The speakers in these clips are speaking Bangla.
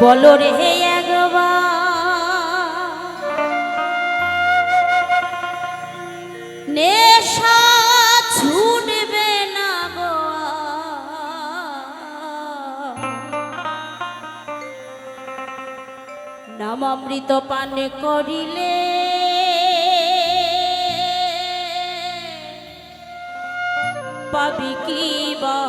বলো রে নেশা ছুটবে না গো পান করিলে পাবি কি বাহা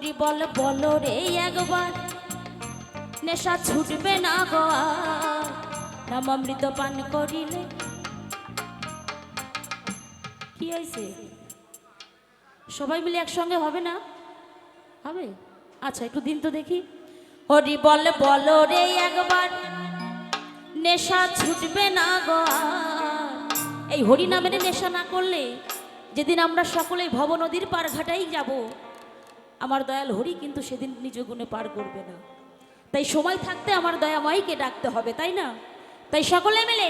হরি বল, বলো রে একবার। নেশা ছুটবে না গো। নামামৃত পান করিলে। কি হয়েছে সবাই মিলে একসঙ্গে হবে না? হবে? আচ্ছা একটু দিন তো দেখি। হরি বল, বলো রে একবার। নেশা ছুটবে না গো। এই হরি নামের নেশা না করলে যেদিন আমরা সকলেই ভব নদীর পার ঘাটাই যাব আমার দয়াল হরি কিন্তু সেদিন নিজ গুণে পার করবে না। তাই সময় থাকতে আমার দয়াময়কে ডাকতে হবে, তাই না? তাই সকলে মিলে,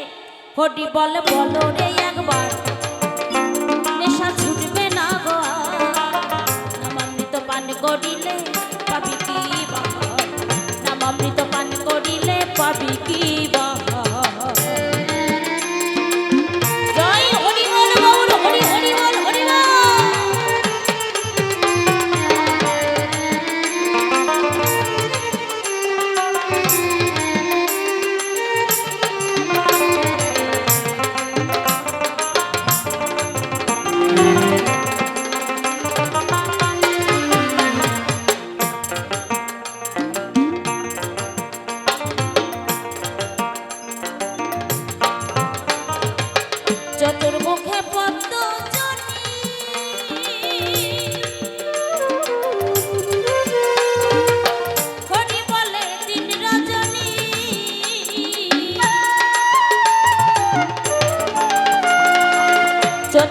হরি বল, বলো রে একবার। নেশা ছুটবে না গো। নামামৃত পান করিলে পাবি কি নামামৃত পান করিলে পাবি কি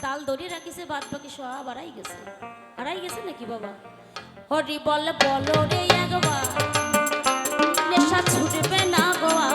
ধরে রাখিছে, বাদ বাকি সব হারাই গেছে। হারাই গেছে নাকি বাবা? হরি বল, বলো রে একবার। নেশা ছুটবে না গোয়া।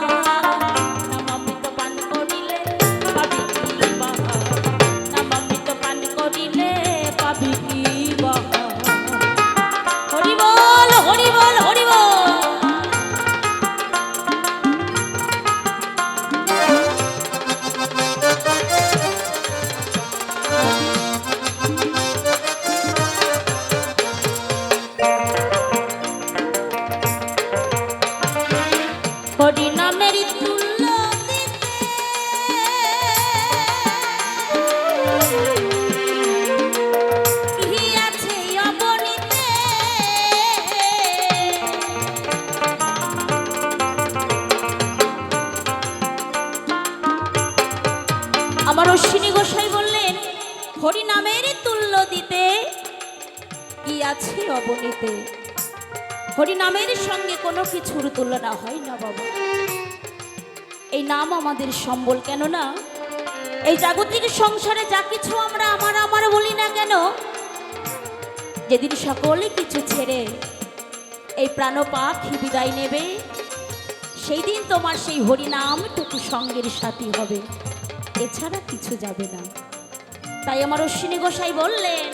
অবনীতে হরিনামের সঙ্গে কোনো কিছুর তুলনা হয় না বাবা। এই নাম আমাদের সম্বল কেন না? এই জাগতিক সংসারে যা কিছু আমরা আমার আমার বলি না কেন? যেদিন সকলে কিছু ছেড়ে এই প্রাণ পাখি বিদায় নেবে, সেই দিন তোমার সেই হরিনামটুকু সঙ্গের সাথী হবে। এছাড়া কিছু যাবে না। তাই আমার অশ্বিনী গোসাই বললেন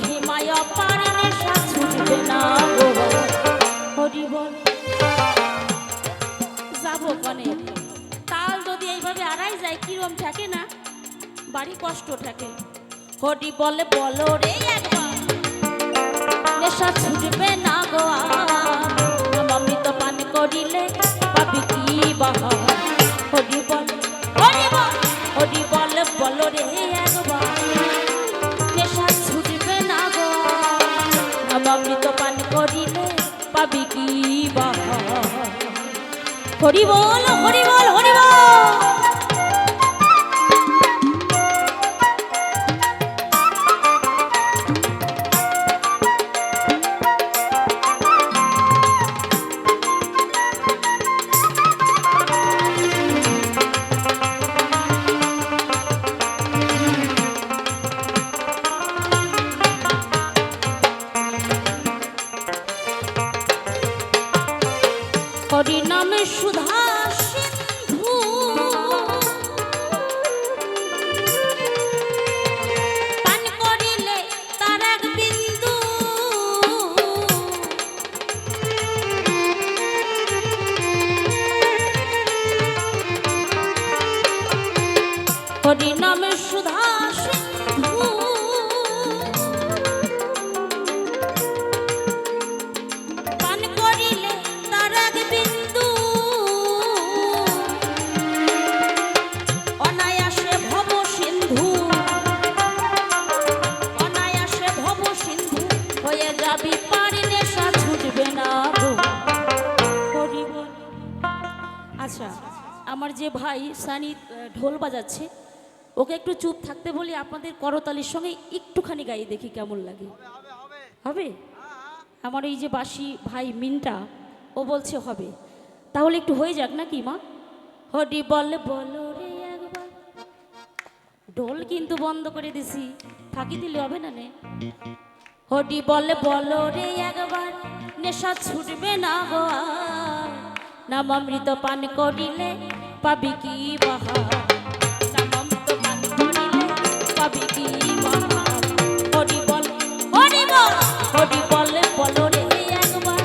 মহিমায় পারে যদি এইভাবে যায়, কিরম থাকে না? বাড়ি কষ্ট থাকে। বলে, বলো রে নেশা ছুটবে না পান করিলে পাবি কি বাহা। হরি বল হরি বল, হরি বলো রে হরি বল হরি বল ভাই সানি ঢোল বাজাচ্ছে। ওকে একটু চুপ থাকতে বলি আপনাদের করতালির সঙ্গে একটুখানি গাই দেখি কেমন লাগে। হবে আমার এই যে বাসি ভাই মিনটা ও বলছে হবে। তাহলে একটু হয়ে যাক নাকি মা? হডি বলে বলো রে একবার। ঢোল কিন্তু বন্ধ করে দিছি। ফাঁকি দিলে হবে না নে? হডি বলে বলো রে একবার। নেশা ছুটবে না গো আর। নামামৃত পান করিলে পাবি কি বাহা? নামামৃত পান করিলে পাবি কি বাহা? হরি বল হরি বল, হরি বলে বলো রে একবার।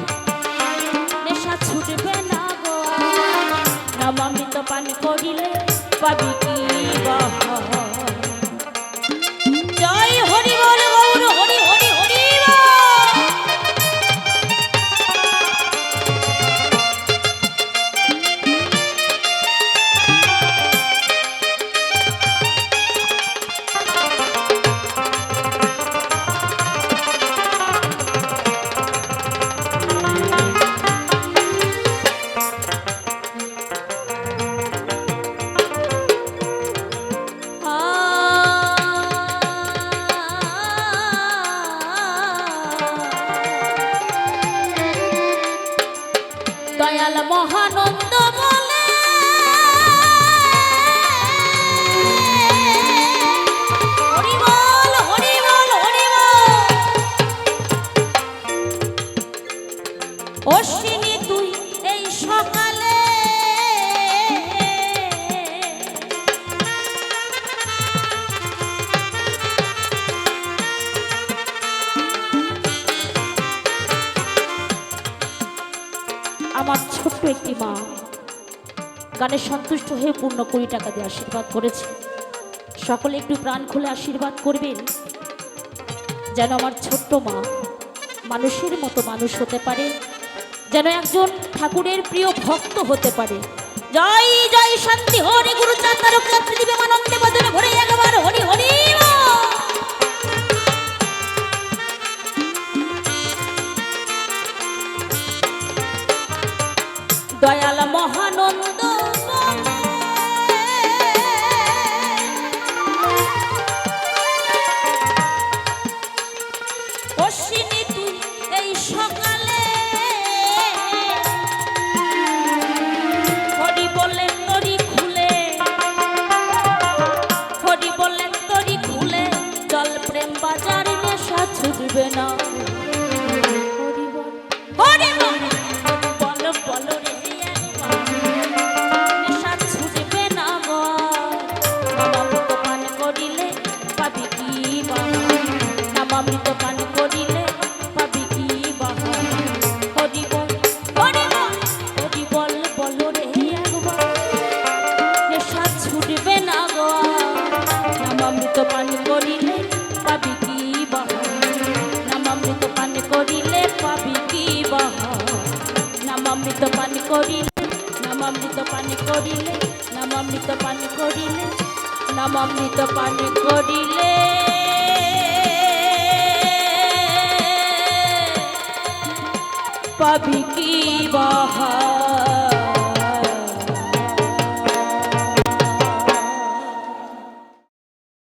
নেশা ছুটবে না গো। আর। নামামৃত পান করিলে পাবি দয়াল মহানন্দ একটি মা। গানে সন্তুষ্ট হয়ে পূর্ণ কুড়ি টাকা দিয়ে আশীর্বাদ করেছে। সকলে একটু প্রাণ খুলে আশীর্বাদ করবেন। যেন আমার ছোট্ট মা মানুষের মতো মানুষ হতে পারে। যেন একজন ঠাকুরের প্রিয় ভক্ত হতে পারে। জয় জয় শান্তি, হরি গুরু চান্দার পৃথিবী আনন্দে বদলে ভরে একবার হরি হরি। অশ্বিনী করিলে নামামৃত পান করিলে নামামৃত পান করিলে নামামৃত পান করিলে পাবি কি বাহা